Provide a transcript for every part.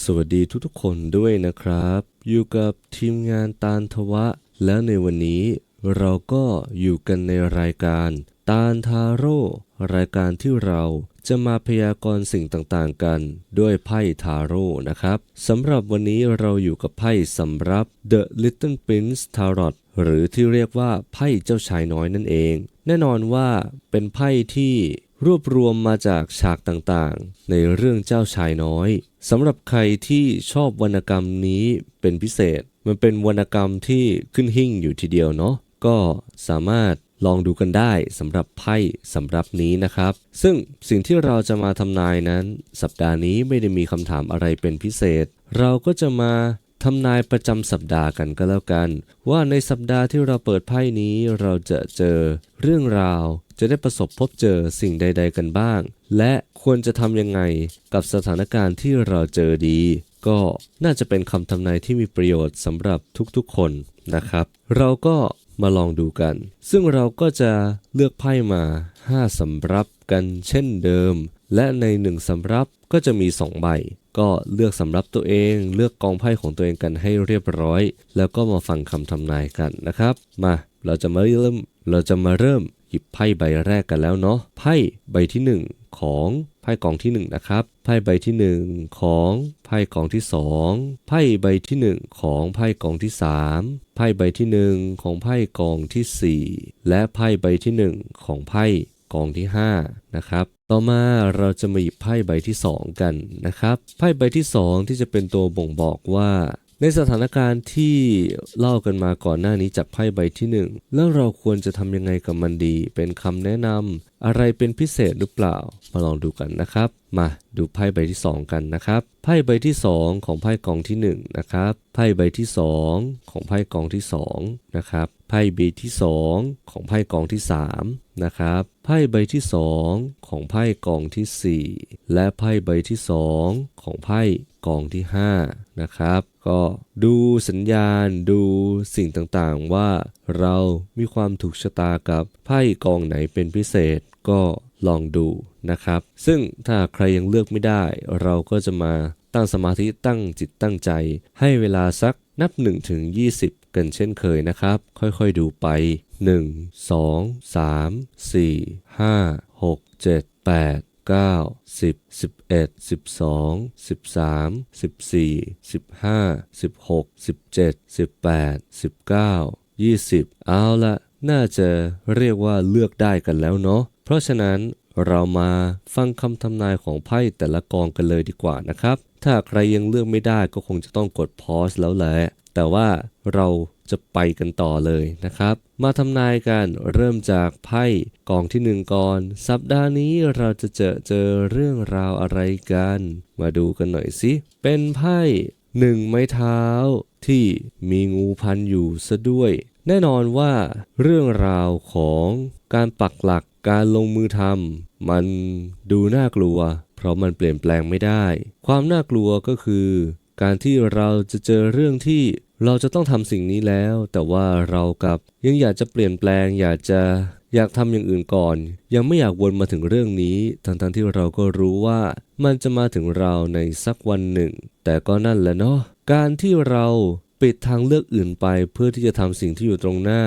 สวัสดีทุกๆคนด้วยนะครับ อยู่กับทีมงานตาลทวะ แล้วในวันนี้เราก็อยู่กันในรายการ ตาลทาโร่รายการที่เราจะมาพยากรณ์สิ่งต่างๆกัน ด้วยไพ่ทาโร่นะครับสำหรับวันนี้เราอยู่กับไพ่สำรับ The Little Prince Tarot หรือที่เรียกว่าไพ่เจ้าชายน้อยนั่นเอง แน่นอนว่าเป็นไพ่ที่ รวบรวมมาจากฉากต่างๆ ในเรื่องเจ้าชายน้อยสำหรับใครที่ชอบวรรณกรรมนี้เป็นพิเศษ มันเป็นวรรณกรรมที่ขึ้นหิ่งอยู่ทีเดียวเนาะก็สามารถลองดูกันได้สำหรับไพ่สำหรับนี้นะครับ ซึ่งสิ่งที่เราจะมาทำนายนั้น สัปดาห์นี้ไม่ได้มีคำถามอะไรเป็นพิเศษ เราก็จะมา ทำนายประจำสัปดาห์กันก็แล้วกัน ว่าในสัปดาห์ที่เราเปิดไพ่นี้เราจะเจอเรื่องราว จะได้ประสบพบเจอสิ่งใด ๆ กันบ้าง และควรจะทำยังไงกับสถานการณ์ที่เราเจอดี ก็น่าจะเป็นคำทำนายที่มีประโยชน์สำหรับทุกๆคนนะครับ เราก็มาลองดูกัน ซึ่งเราก็จะเลือกไพ่มา 5สำรับกันเช่นเดิม และในหนึ่งสำรับก็จะมี 2 ใบ ก็เลือกสำรับตัวเอง เลือกกองไพ่ของตัวเองกันให้เรียบร้อย แล้วก็มาฟังคำทำนายกันนะครับ มาเราจะมาเริ่มเราจะมาเริ่มหยิบไพ่ใบแรกกันแล้วเนาะไพ่ใบที่ 1 ของไพ่กองที่ 1 นะครับ ไพ่ใบที่ 1 ของไพ่กองที่ 2 ไพ่ใบที่ 1 ของไพ่กองที่ 3 ไพ่ใบที่ 1 ของไพ่กองทีสี่4 และไพ่ใบที่ 1 ของไพ่ กองที่5นะครับต่อมาเราจะมาหยิบไพ่ใบที่ 2 กันนะครับไพ่ใบที่ 2 ที่จะเป็นตัวบ่งบอกว่าในสถานการณ์ที่เล่ากันมาก่อนหน้านี้จากไพ่ใบที่ 1 แล้วเราควรจะทำยังไงกับมันดี เป็นคำแนะนำอะไรเป็นพิเศษหรือเปล่า มาลองดูกันนะครับ มาดูไพ่ใบที่ 2 กันนะครับ ไพ่ใบที่ 2 ของไพ่กองที่1นะครับไพ่ใบที่ 2 ของไพ่กองที่2นะครับไพ่ใบที่ 2 ของไพ่กองที่3นะครับไพ่ใบที่ 2 ของไพ่กองทีสี่4 และไพ่ใบที่ 2 ของไพ่กองที่5นะครับก็ดูสัญญาณดูสิ่งต่างๆว่าเรามีความถูกชะตากับไพ่กองไหนเป็นพิเศษก็ ลองดูนะครับ ซึ่งถ้าใครยังเลือกไม่ได้ เราก็จะมาตั้งสมาธิตั้งจิตตั้งใจ ให้เวลาสักนับ1ถึง20 กันเช่นเคยนะครับ ค่อยๆดูไป 1 2 3 4 5 6 7 8 9 10 11 12 13 14 15 16 17 18 19 20 เอาละน่าจะเรียกว่าเลือกได้กันแล้วเนาะ เพราะฉะนั้นเรามาฟังคำทำนายของไพ่แต่ละกองกันเลยดีกว่านะครับ ถ้าใครยังเลือกไม่ได้ก็คงจะต้องกดพอสแล้วแหละ แต่ว่าเราจะไปกันต่อเลยนะครับ มาทำนายกันเริ่มจากไพ่กองที่หนึ่งก่อน สัปดาห์นี้เราจะเจอเจอเรื่องราวอะไรกัน มาดูกันหน่อยสิ เป็นไพ่หนึ่งไม้เท้าที่มีงูพันอยู่ซะด้วย แน่นอนว่าเรื่องราวของการปักหลัก การลงมือทำมันดูน่ากลัว เพราะมันเปลี่ยนแปลงไม่ได้ ความน่ากลัวก็คือ การที่เราจะเจอเรื่องที่เราจะต้องทำสิ่งนี้แล้ว แต่ว่าเรากับยังอยากจะเปลี่ยนแปลง อยากจะอยากทำอย่างอื่นก่อน ยังไม่อยากวนมาถึงเรื่องนี้ ทั้งๆทที่เราก็รู้ว่ามันจะมาถึงเราในสักวันหนึ่ง แต่ก็นั่นแหละเนาะการที่เราปิดทางเลือกอื่นไปเพื่อที่จะทำสิ่งที่อยู่ตรงหน้า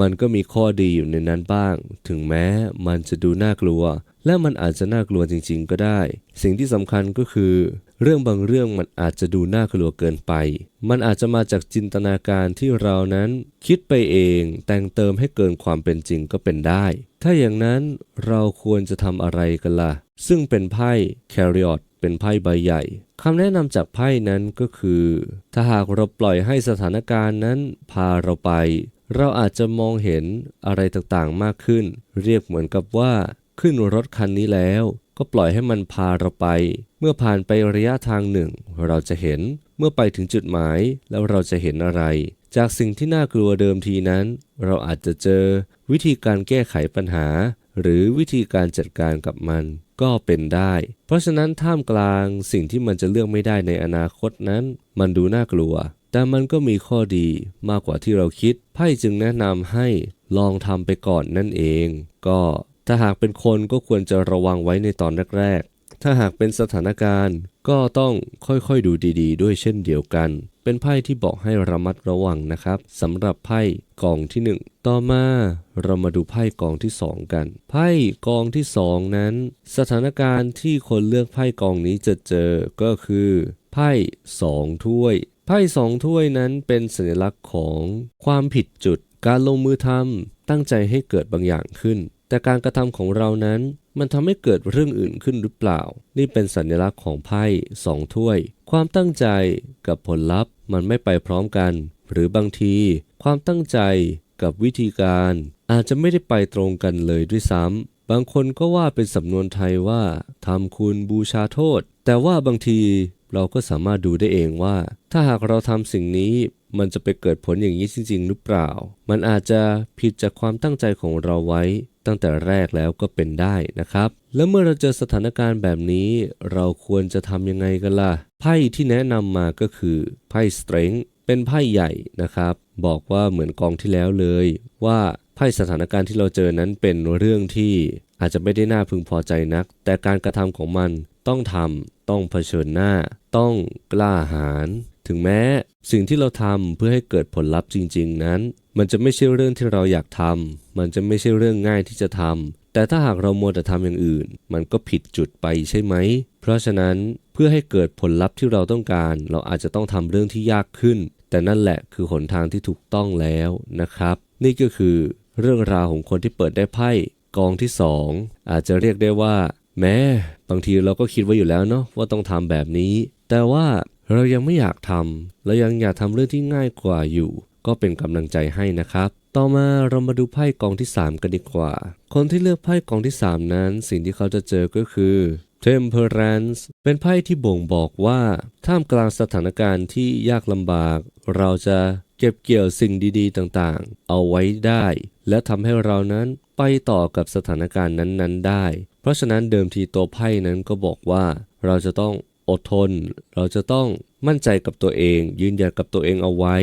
มันก็มีข้อดีอยู่ในนั้นบ้าง ถึงแม้มันจะดูน่ากลัว และมันอาจจะน่ากลัวจริง ๆ ก็ได้ สิ่งที่สำคัญก็คือ เรื่องบางเรื่องมันอาจจะดูน่ากลัวเกินไป มันอาจจะมาจากจินตนาการที่เรานั้น คิดไปเองแต่งเติมให้เกินความเป็นจริงก็เป็นได้ ถ้าอย่างนั้นเราควรจะทำอะไรกันล่ะ ซึ่งเป็นไพ่แคริออตเป็นไพ่ใบใหญ่คำแนะนำจากไพ่นั้นก็คือ ถ้าหากเราปล่อยให้สถานการณ์นั้นพาเราไป เราอาจจะมองเห็นอะไรต่างๆมากขึ้น เรียกเหมือนกับว่า ขึ้นรถคันนี้แล้ว ก็ปล่อยให้มันพาเราไป เมื่อผ่านไประยะทางหนึ่ง เราจะเห็นเมื่อไปถึงจุดหมายแล้วเราจะเห็นอะไร จากสิ่งที่น่ากลัวเดิมทีนั้น เราอาจจะเจอวิธีการแก้ไขปัญหา หรือวิธีการจัดการกับมันก็เป็นได้ เพราะฉะนั้นท่ามกลางสิ่งที่มันจะเลือกไม่ได้ในอนาคตนั้น มันดูน่ากลัว แต่มันก็มีข้อดีมากกว่าที่เราคิด ไพ่จึงแนะนำให้ลองทำไปก่อนนั่นเอง ก็ถ้าหากเป็นคนก็ควรจะระวังไว้ในตอนแรก ถ้าหากเป็นสถานการณ์ก็ต้องค่อยๆดูดีๆ ด้วยเช่นเดียวกัน เป็นไพ่ที่บอกให้ระมัดระวังนะครับสำหรับไพ่กองที่หนึ่งต่อมาเรามาดูไพ่กองที่สองกัน ไพ่กองที่สองนั้น สถานการณ์ที่คนเลือกไพ่กองนี้จะเจอก็คือไพ่สองถ้วย ไพ่สองถ้วยนั้นเป็นสัญลักษณ์ของความผิดจุด การลงมือทำตั้งใจให้เกิดบางอย่างขึ้น แต่การกระทำของเรานั้นมันทำให้เกิดเรื่องอื่นขึ้นหรือเปล่า นี่เป็นสัญลักษณ์ของไพ่สองถ้วย ความตั้งใจกับผลลัพธ์มันไม่ไปพร้อมกัน หรือบางที ความตั้งใจกับวิธีการ อาจจะไม่ได้ไปตรงกันเลยด้วยซ้ำบางคนก็ว่าเป็นสำนวนไทยว่าทำคุณบูชาโทษ แต่ว่าบางทีเราก็สามารถดูได้เองว่า ถ้าหากเราทำสิ่งนี้มันจะไปเกิดผลอย่างนี้จริง ๆ หรือเปล่า มันอาจจะผิดจากความตั้งใจของเราไว้ตั้งแต่แรกแล้วก็เป็นได้นะครับ แล้วเมื่อเราเจอสถานการณ์แบบนี้ เราควรจะทำยังไงกันล่ะ ไพ่ที่แนะนำมาก็คือไพ่ strength เป็นไพ่ใหญ่นะครับ บอกว่าเหมือนกองที่แล้วเลย ว่าไพ่สถานการณ์ที่เราเจอนั้นเป็นเรื่องที่อาจจะไม่ได้น่าพึงพอใจนัก แต่การกระทำของมัน ต้องทำต้องเผชิญหน้า ต้องกล้าหาญถึงแม้สิ่งที่เราทำเพื่อให้เกิดผลลัพธ์จริง ๆ นั้น มันจะไม่ใช่เรื่องที่เราอยากทำมันจะไม่ใช่เรื่องง่ายที่จะทำแต่ถ้าหากเรามัวแต่ทำอย่างอื่น มันก็ผิดจุดไปใช่ไหม เพราะฉะนั้นเพื่อให้เกิดผลลัพธ์ที่เราต้องการ เราอาจจะต้องทำเรื่องที่ยากขึ้น แต่นั่นแหละคือหนทางที่ถูกต้องแล้วนะครับ นี่ก็คือเรื่องราวของคนที่เปิดได้ไพ่กองที่สองอาจจะเรียกได้ว่า แม้บางทีเราก็คิดไว้อยู่แล้วเนาะว่าต้องทำแบบนี้ แต่ว่าเรายังไม่อยากทำเรายังอยากทำเรื่องที่ง่ายกว่าอยู่ ก็เป็นกำลังใจให้นะครับ ต่อมาเรามาดูไพ่กองที่ 3 กันดีกว่า คนที่เลือกไพ่กองที่ 3 นั้น สิ่งที่เขาจะเจอก็คือ Temperance เป็นไพ่ที่บ่งบอกว่า ท่ามกลางสถานการณ์ที่ยากลำบาก เราจะเก็บเกี่ยวสิ่งดี ๆ ต่างๆ เอาไว้ได้ และทำให้เรานั้นไปต่อกับสถานการณ์นั้นๆ ได้ ราะฉะนั้นเดิมทีตัวไพ่นั้นก็บอกว่า เราจะต้องอดทน เราจะต้องมั่นใจกับตัวเอง ยืนหยัดกับตัวเองเอาไว้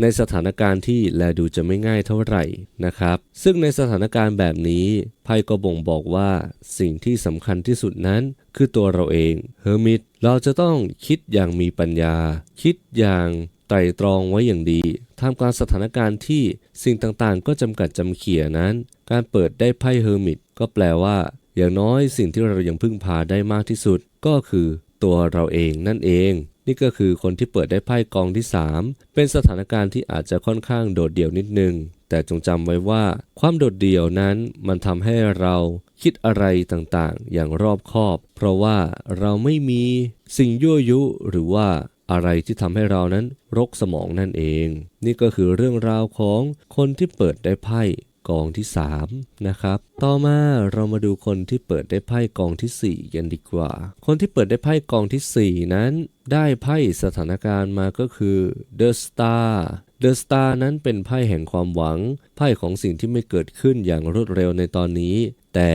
ในสถานการณ์ที่แลดูจะไม่ง่ายเท่าไหร่นะครับ ซึ่งในสถานการณ์แบบนี้ไพ่ก็บ่งบอกว่าสิ่งที่สำคัญที่สุดนั้น คือตัวเราเองเฮอร์มิตเราจะต้องคิดอย่างมีปัญญา คิดอย่างไตรตรองไว้อย่างดีท่ามกลางสถานการณ์ที่สิ่งต่างๆ ก็จำกัดจำเขี่ยนั้น การเปิดได้ไพ่เฮอร์มิตก็แปลว่า อย่างน้อยสิ่งที่เรายังพึ่งพาได้มากที่สุด ก็คือตัวเราเองนั่นเอง นี่ก็คือคนที่เปิดได้ไพ่กองที่ 3 เป็นสถานการณ์ที่อาจจะค่อนข้างโดดเดี่ยวนิดนึง แต่จงจำไว้ว่า ความโดดเดี่ยวนั้นมันทำให้เราคิดอะไรต่างๆ อย่างรอบคอบ เพราะว่าเราไม่มีสิ่งยั่วยุหรือว่าอะไรที่ทำให้เรานั้นรกสมองนั่นเอง นี่ก็คือเรื่องราวของคนที่เปิดได้ไพ่ กองที่ 3 นะครับ ต่อมาเรามาดูคนที่เปิดได้ไพ่กองที่ 4 กันดีกว่า คนที่เปิดได้ไพ่กองที่ 4 นั้น ได้ไพ่สถานการณ์มาก็คือ The Star The Star นั้นเป็นไพ่แห่งความหวัง ไพ่ของสิ่งที่ไม่เกิดขึ้นอย่างรวดเร็วในตอนนี้ แต่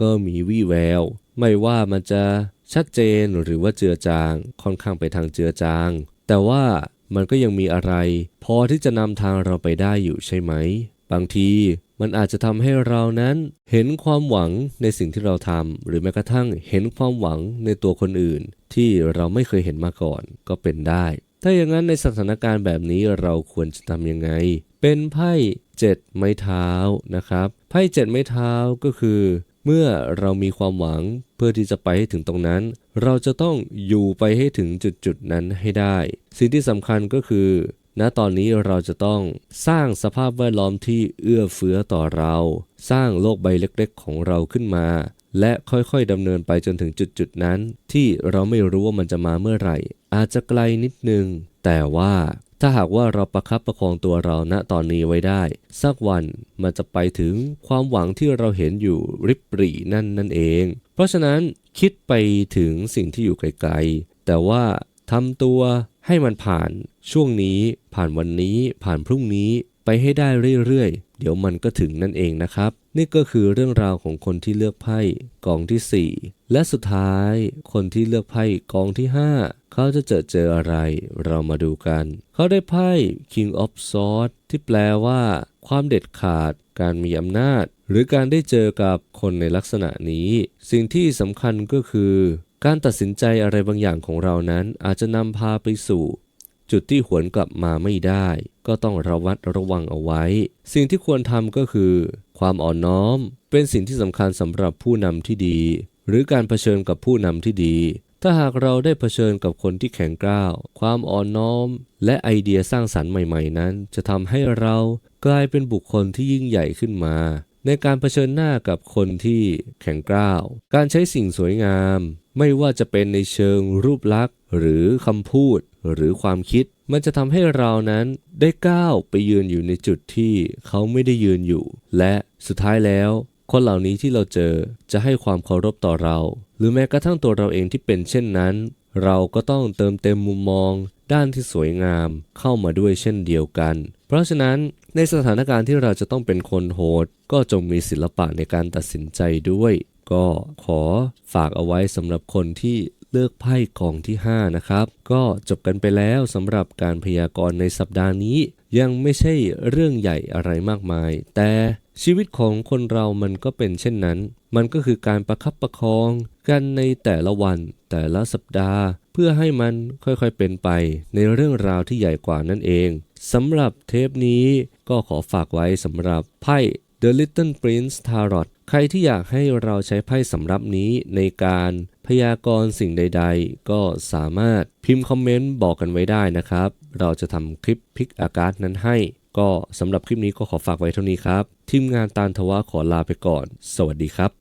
ก็มีวี่แวว ไม่ว่ามันจะชัดเจนหรือว่าเจือจาง ค่อนข้างไปทางเจือจาง แต่ว่ามันก็ยังมีอะไร พอที่จะนำทางเราไปได้อยู่ใช่ไหม บางที มันอาจจะทำให้เรานั้นเห็นความหวังในสิ่งที่เราทำหรือแม้กระทั่งเห็นความหวังในตัวคนอื่น ที่เราไม่เคยเห็นมาก่อนก็เป็นได้ ถ้าอย่างนั้นในสถานการณ์แบบนี้เราควรจะทำยังไง เป็นไพ่เจ็ดไม้เท้านะครับ ไพ่เจ็ดไม้เท้าก็คือ เมื่อเรามีความหวังเพื่อที่จะไปให้ถึงตรงนั้น เราจะต้องอยู่ไปให้ถึงจุดจุดนั้นให้ได้ สิ่งที่สำคัญก็คือ ณตอนนี้เราจะต้องสร้างสภาพแวดล้อมที่เอื้อเฟื้อต่อเรา สร้างโลกใบเล็กๆ ของเราขึ้นมา และค่อยๆดำเนินไปจนถึงจุดๆนั้น ที่เราไม่รู้ว่ามันจะมาเมื่อไหร่ อาจจะไกลนิดนึง แต่ว่าถ้าหากว่าเราประคับประคองตัวเราณตอนนี้ไว้ได้ สักวันมันจะไปถึงความหวังที่เราเห็นอยู่ริบหรี่นั่นนั่นเอง เพราะฉะนั้นคิดไปถึงสิ่งที่อยู่ไกลๆแต่ว่าทำตัว ให้มันผ่านช่วงนี้ ผ่านวันนี้ ผ่านพรุ่งนี้ไปให้ได้เรื่อยๆ เดี๋ยวมันก็ถึงนั่นเองนะครับ นี่ก็คือเรื่องราวของคนที่เลือกไพ่กองที่ 4 และสุดท้ายคนที่เลือกไพ่กองที่ 5 เขาจะเจอเจออะไร เรามาดูกัน เขาได้ไพ่ King of Swords ที่แปลว่า ความเด็ดขาด การมีอำนาจ หรือการได้เจอกับคนในลักษณะนี้ สิ่งที่สำคัญก็คือ การตัดสินใจอะไรบางอย่างของเรานั้นอาจจะนำพาไปสู่ จุดที่หวนกลับมาไม่ได้ ก็ต้องระวัดระวังเอาไว้ สิ่งที่ควรทำก็คือ ความอ่อนน้อม เป็นสิ่งที่สำคัญสำหรับผู้นำที่ดี หรือการเผชิญกับผู้นำที่ดี ถ้าหากเราได้เผชิญกับคนที่แข็งกร้าว ความอ่อนน้อม และไอเดียสร้างสรรค์ใหม่ ๆ นั้น จะทำให้เรากลายเป็นบุคคลที่ยิ่งใหญ่ขึ้นมา ในการเผชิญหน้ากับคนที่แข็งกร้าว การใช้สิ่งสวยงาม ไม่ว่าจะเป็นในเชิงรูปลักษณ์ หรือคำพูด หรือความคิด มันจะทำให้เรานั้นได้ก้าวไปยืนอยู่ในจุดที่เขาไม่ได้ยืนอยู่ และสุดท้ายแล้ว คนเหล่านี้ที่เราเจอจะให้ความเคารพต่อเรา หรือแม้กระทั่งตัวเราเองที่เป็นเช่นนั้น เราก็ต้องเติมเต็มมุมมอง ด้านที่สวยงามเข้ามาด้วยเช่นเดียวกัน เพราะฉะนั้น ในสถานการณ์ที่เราจะต้องเป็นคนโหด ก็จงมีศิลปะในการตัดสินใจด้วย ก็ขอฝากเอาไว้สำหรับคนที่เลือกไพ่กองที่ 5 นะครับ ก็จบกันไปแล้วสำหรับการพยากรณ์ในสัปดาห์นี้ ยังไม่ใช่เรื่องใหญ่อะไรมากมาย แต่ชีวิตของคนเรามันก็เป็นเช่นนั้น มันก็คือการประคับประคองกันในแต่ละวัน แต่ละสัปดาห์ เพื่อให้มันค่อยๆเป็นไปในเรื่องราวที่ใหญ่กว่านั่นเอง สำหรับเทปนี้ก็ขอฝากไว้สำหรับไพ่ The Little Prince Tarot ใครที่อยากให้เราใช้ไพ่สำรับนี้ในการพยากรณ์สิ่งใด ๆ ก็สามารถพิมพ์คอมเมนต์บอกกันไว้ได้นะครับ เราจะทำคลิปพิกอากาศนั้นให้ ก็สำหรับคลิปนี้ก็ขอฝากไว้เท่านี้ครับ ทีมงานตานทวะขอลาไปก่อน สวัสดีครับ